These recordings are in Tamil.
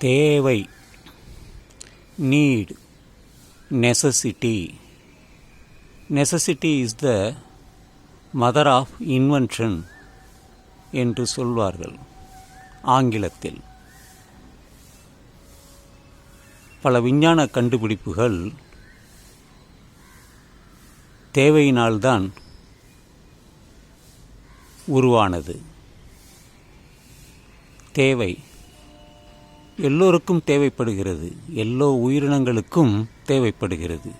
தேவை. Need necessity necessity is the mother of invention என்று சொல்வார்கள் ஆங்கிலத்தில். பல விஞ்ஞான கண்டுபிடிப்புகள் தேவையினால்தான் உருவானது. தேவை. எல்லோருக்கும் தேவைப்படுகிறது. எல்லோ உயிரினங்களுக்கும் தேவைப்படுகிறது.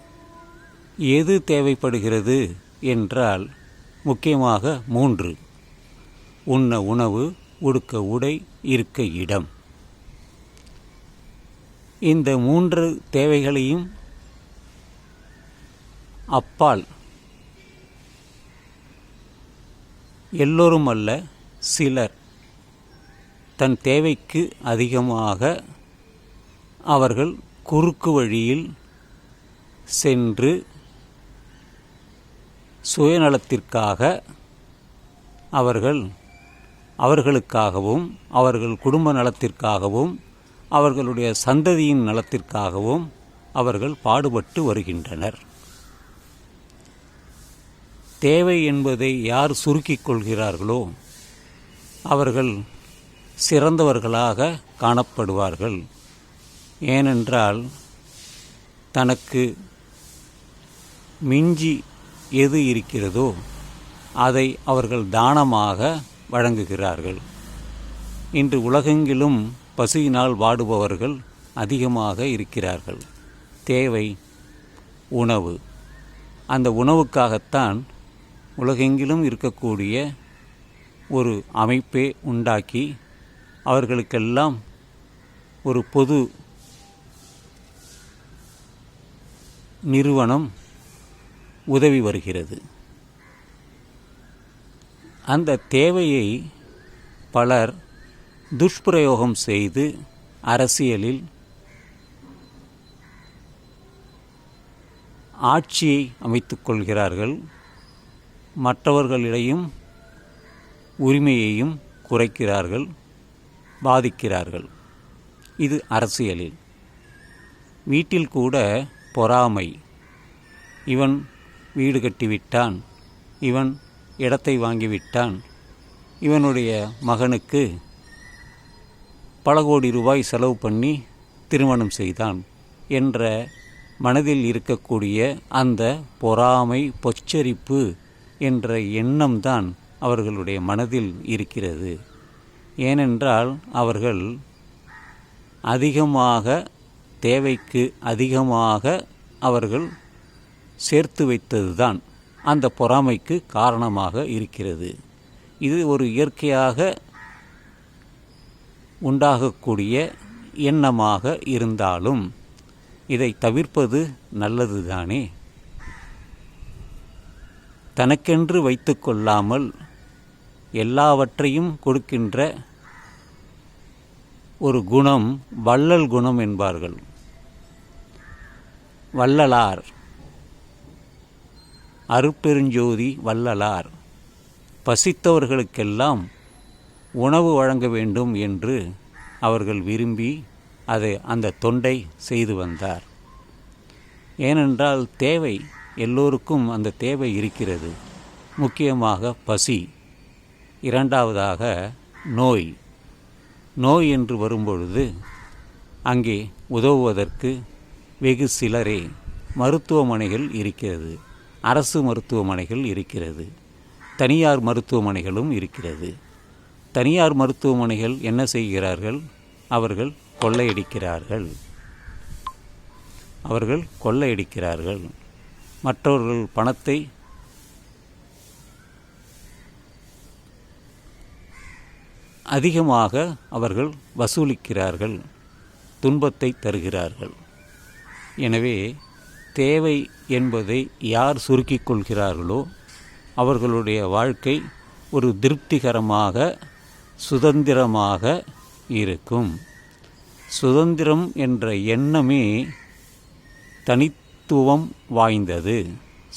எது தேவைப்படுகிறது என்றால் முக்கியமாக மூன்று. உண்ண உணவு உடுக்க உடை இருக்க இடம். இந்த மூன்று தேவைகளையும் அப்பால் எல்லோரும் அல்ல சிலர் தன் தேவைக்கு அதிகமாக அவர்கள் குறுக்கு வழியில் சென்று சுயநலத்திற்காக அவர்கள் அவர்களுக்காகவும் அவர்கள் குடும்ப நலத்திற்காகவும் அவர்களுடைய சந்ததியின் நலத்திற்காகவும் அவர்கள் பாடுபட்டு வருகின்றனர். தேவை என்பதை யார் சுருக்கிக் கொள்கிறார்களோ அவர்கள் சிறந்தவர்களாக காணப்படுவார்கள். ஏனென்றால் தனக்கு மிஞ்சி எது இருக்கிறதோ அதை அவர்கள் தானமாக வழங்குகிறார்கள். இன்று உலகெங்கிலும் பசியினால் வாடுபவர்கள் அதிகமாக இருக்கிறார்கள். தேவை உணவு. அந்த உணவுக்காகத்தான் உலகெங்கிலும் இருக்கக்கூடிய ஒரு அமைப்பே உண்டாக்கி அவர்களுக்கெல்லாம் ஒரு பொது நிறுவனம் உதவி வருகிறது. அந்த தேவையை பலர் துஷ்பிரயோகம் செய்து அரசியலில் ஆட்சியை அமைத்துக் கொள்கிறார்கள். மற்றவர்களிடையும் உரிமையையும் குறைக்கிறார்கள். பாதிக்கிறார்கள். இது அரசியலில். வீட்டில் கூட பொறாமை. இவன் வீடு கட்டிவிட்டான். இவன் இடத்தை வாங்கிவிட்டான். இவனுடைய மகனுக்கு பல கோடி ரூபாய் செலவு பண்ணி திருமணம் செய்தான் என்ற மனதில் இருக்கக்கூடிய அந்த பொறாமை பொச்சரிப்பு என்ற எண்ணம்தான் அவர்களுடைய மனதில் இருக்கிறது. ஏனென்றால் அவர்கள் அதிகமாக தேவைக்கு அதிகமாக அவர்கள் சேர்த்து வைத்ததுதான் அந்த பொறாமைக்கு காரணமாக இருக்கிறது. இது ஒரு இயற்கையாக உண்டாகக்கூடிய எண்ணமாக இருந்தாலும் இதை தவிர்ப்பது நல்லதுதானே? தனக்கென்று வைத்து கொள்ளாமல் எல்லாவற்றையும் கொடுக்கின்ற ஒரு குணம் வள்ளல் குணம் என்பார்கள். வள்ளலார். அருட்பெருஞ்சோதி வள்ளலார். பசித்தவர்களுக்கெல்லாம் உணவு வழங்க வேண்டும் என்று அவர்கள் விரும்பி அதை அந்த தொண்டை செய்து வந்தார். ஏனென்றால் தேவை எல்லோருக்கும் அந்த தேவை இருக்கிறது. முக்கியமாக பசி. இரண்டாவதாக நோய். நோய் என்று வரும்பொழுது அங்கே உதவுவதற்கு வெகு சிலரே மருத்துவமனைகள் இருக்கிறது. அரசு மருத்துவமனைகள் இருக்கிறது. தனியார் மருத்துவமனைகளும் இருக்கிறது. தனியார் மருத்துவமனைகள் என்ன செய்கிறார்கள்? அவர்கள் கொள்ளையடிக்கிறார்கள். அவர்கள் கொள்ளையடிக்கிறார்கள். மற்றவர்கள் பணத்தை அதிகமாக அவர்கள் வசூலிக்கிறார்கள் துன்பத்தை தருகிறார்கள். எனவே தேவை என்பதை யார் சுருக்கிக் கொள்கிறார்களோ அவர்களுடைய வாழ்க்கை ஒரு திருப்திகரமாக சுதந்திரமாக இருக்கும். சுதந்திரம் என்ற எண்ணமே தனித்துவம் வாய்ந்தது.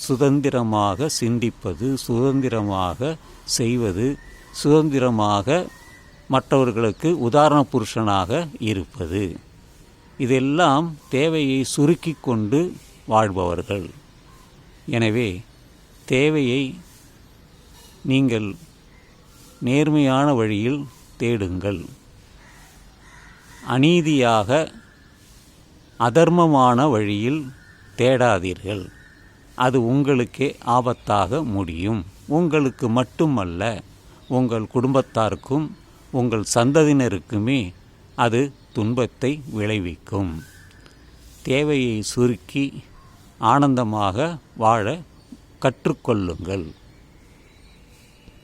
சுதந்திரமாக சிந்திப்பது சுதந்திரமாக செய்வது சுதந்திரமாக மற்றவர்களுக்கு உதாரண புருஷனாக இருப்பது. இதெல்லாம் தேவையை சுருக்கி கொண்டு வாழ்பவர்கள். எனவே தேவையை நீங்கள் நேர்மையான வழியில் தேடுங்கள். அநீதியாக அதர்மமான வழியில் தேடாதீர்கள். அது உங்களுக்கே ஆபத்தாக முடியும். உங்களுக்கு மட்டுமல்ல உங்கள் குடும்பத்தாருக்கும் உங்கள் சந்ததியினருக்குமே அது துன்பத்தை விளைவிக்கும். தேவையை சுருக்கி ஆனந்தமாக வாழ கற்றுக்கொள்ளுங்கள்.